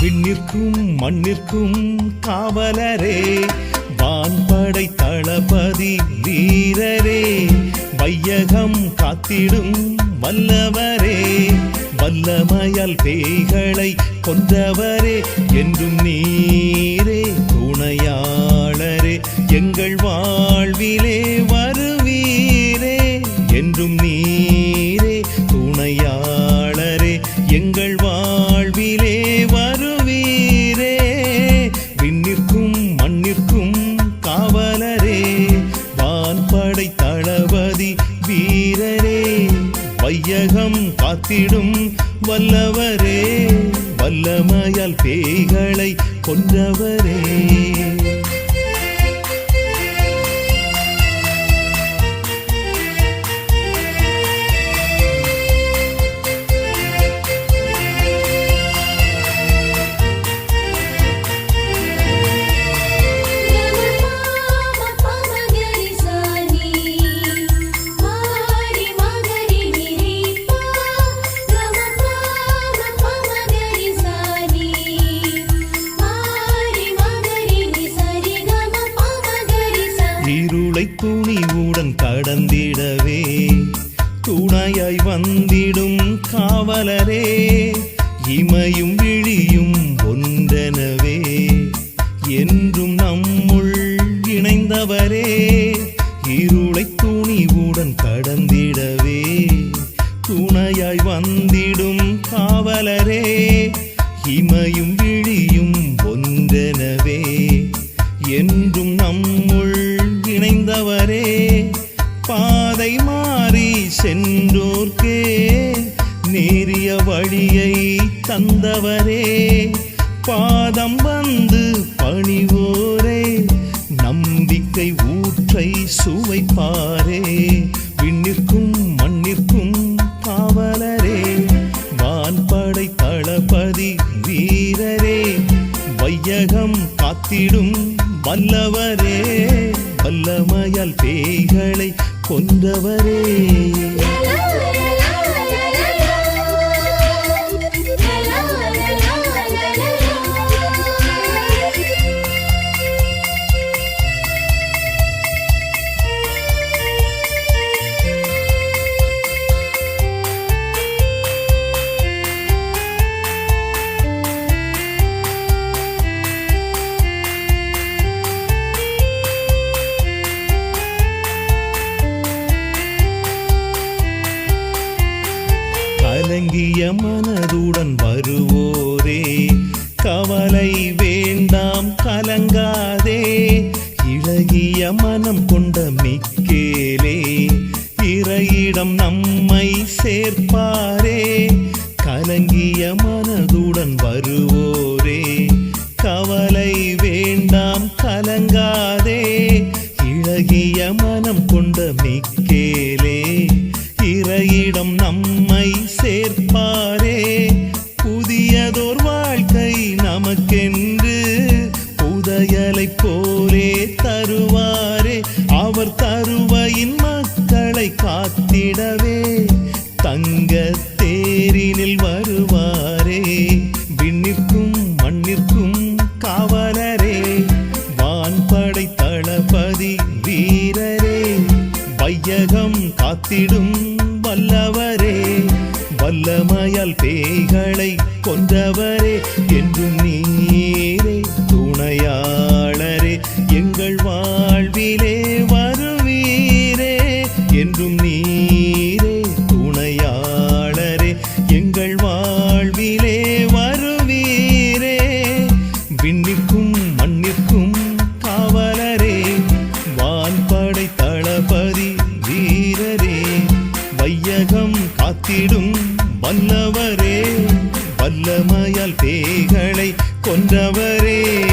விண்ணிற்கும் மண்ணிற்கும் காவலரே வான்படை தளபதி வீரரே வையகம் காத்திடும் வல்லவரே வல்லமையால் பேய்களை கொன்றவரே என்றும் நீ காத்திடும் வல்லவரே வல்லமையால் பேய்களை கொன்றவரே. துணிவுடன் கடந்திடவே. துணையாய் வந்திடும் காவலரே இமையும் விழியும் ஒன்றெனவே. என்றும் நம்முள் இணைந்தவரே இருளை துணிவுடன் கடந்திடவே. துணையாய் வந்திடும் காவலரே இமையும் பாதை மாறி சென்றோர்க்கே நேரிய வழியை தந்தவரே. பாதம் வந்து பணிவோரே நம்பிக்கை ஊற்றை சுவைப்பாரே. விண்ணிற்கும் மண்ணிற்கும் காவலரே வான்படை தளபதி வீரரே. வையகம் காத்திடும் வல்லவரே வல்லமையால் பேய்களை கொண்டவரே. கவலை வேண்டாம் கலங்காதே. இழகிய மனம் கொண்ட மிக்கேலே இறையிடம் நம்மை சேர்ப்பாரே. கலங்கிய மனதுடன் வருவோரே. கவலை வேண்டாம் கலங்காதே. இழகிய மனம் கொண்ட மிக்கேலே இறையிடம் நம்மை சேர்ப்பாரே. புதியதோர் காத்திடவே தங்க தேரினில் வருவாரே. விண்ணிற்கும் மண்ணிற்கும் காவலரே வான்படை தளபதி வீரரே. வையகம் காத்திடும் வல்லவரே வல்லமையால் பேய்களை கொன்றவரே. என்றும் நீரே துணையா வல்லமையால் பேய்களை கொன்றவரே.